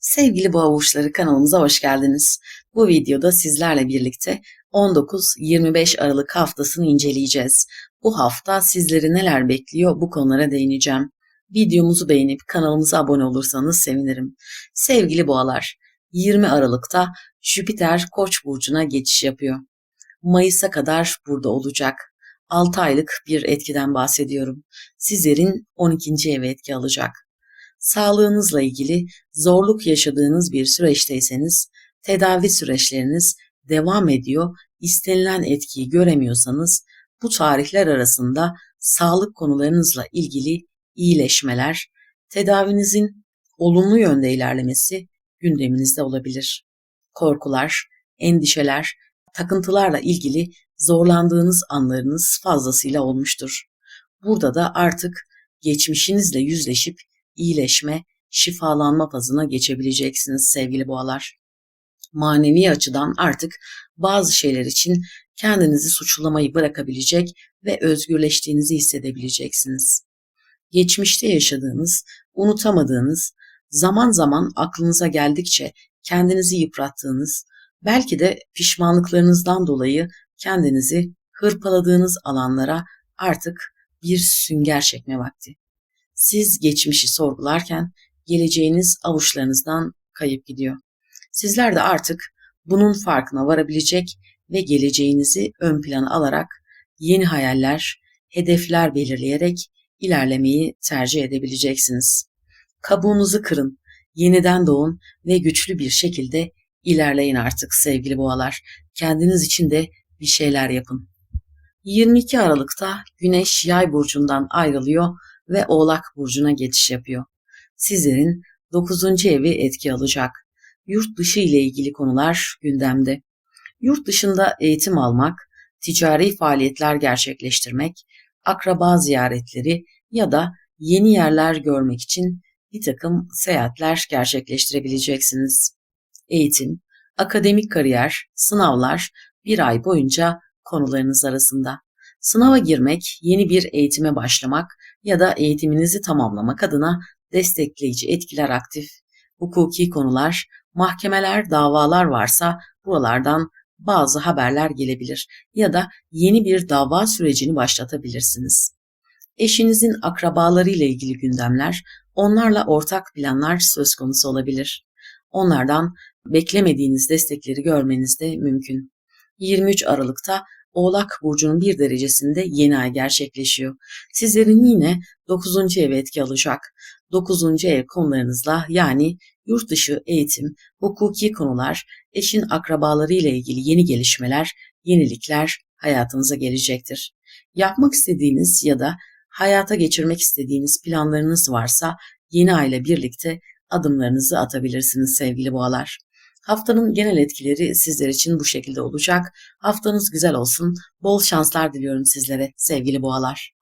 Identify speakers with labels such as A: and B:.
A: Sevgili boğa burçları kanalımıza hoş geldiniz. Bu videoda sizlerle birlikte 19-25 Aralık haftasını inceleyeceğiz. Bu hafta sizleri neler bekliyor bu konulara değineceğim. Videomuzu beğenip kanalımıza abone olursanız sevinirim. Sevgili boğalar, 20 Aralık'ta Jüpiter Koç burcuna geçiş yapıyor. Mayıs'a kadar burada olacak. 6 aylık bir etkiden bahsediyorum. Sizlerin 12. eve etki alacak sağlığınızla ilgili zorluk yaşadığınız bir süreçteyseniz tedavi süreçleriniz devam ediyor, istenilen etkiyi göremiyorsanız bu tarihler arasında sağlık konularınızla ilgili iyileşmeler, tedavinizin olumlu yönde ilerlemesi gündeminizde olabilir. Korkular, endişeler, takıntılarla ilgili zorlandığınız anlarınız fazlasıyla olmuştur. Burada da artık geçmişinizle yüzleşip iyileşme, şifalanma fazına geçebileceksiniz sevgili boğalar. Manevi açıdan artık bazı şeyler için kendinizi suçlamayı bırakabilecek ve özgürleştiğinizi hissedebileceksiniz. Geçmişte yaşadığınız, unutamadığınız, zaman zaman aklınıza geldikçe kendinizi yıprattığınız, belki de pişmanlıklarınızdan dolayı kendinizi hırpaladığınız alanlara artık bir sünger çekme vakti. Siz geçmişi sorgularken geleceğiniz avuçlarınızdan kayıp gidiyor. Sizler de artık bunun farkına varabilecek ve geleceğinizi ön plana alarak yeni hayaller, hedefler belirleyerek ilerlemeyi tercih edebileceksiniz. Kabuğunuzu kırın, yeniden doğun ve güçlü bir şekilde ilerleyin artık sevgili boğalar. Kendiniz için de bir şeyler yapın. 22 Aralık'ta Güneş Yay burcundan ayrılıyor ve Oğlak burcuna geçiş yapıyor. Sizlerin 9. evi etki alacak. Yurt dışı ile ilgili konular gündemde. Yurt dışında eğitim almak, ticari faaliyetler gerçekleştirmek, akraba ziyaretleri ya da yeni yerler görmek için bir takım seyahatler gerçekleştirebileceksiniz. Eğitim, akademik kariyer, sınavlar bir ay boyunca konularınız arasında. Sınava girmek, yeni bir eğitime başlamak ya da eğitiminizi tamamlamak adına destekleyici etkiler aktif. Hukuki konular, mahkemeler, davalar varsa buralardan bazı haberler gelebilir ya da yeni bir dava sürecini başlatabilirsiniz. Eşinizin akrabaları ile ilgili gündemler, onlarla ortak planlar söz konusu olabilir. Onlardan beklemediğiniz destekleri görmeniz de mümkün. 23 Aralık'ta Oğlak Burcu'nun bir derecesinde yeni ay gerçekleşiyor. Sizlerin yine 9. ev etki alacak. 9. ev konularınızla yani yurt dışı eğitim, hukuki konular, eşin akrabaları ile ilgili yeni gelişmeler, yenilikler hayatınıza gelecektir. Yapmak istediğiniz ya da hayata geçirmek istediğiniz planlarınız varsa yeni ay ile birlikte adımlarınızı atabilirsiniz sevgili boğalar. Haftanın genel etkileri sizler için bu şekilde olacak. Haftanız güzel olsun. Bol şanslar diliyorum sizlere sevgili boğalar.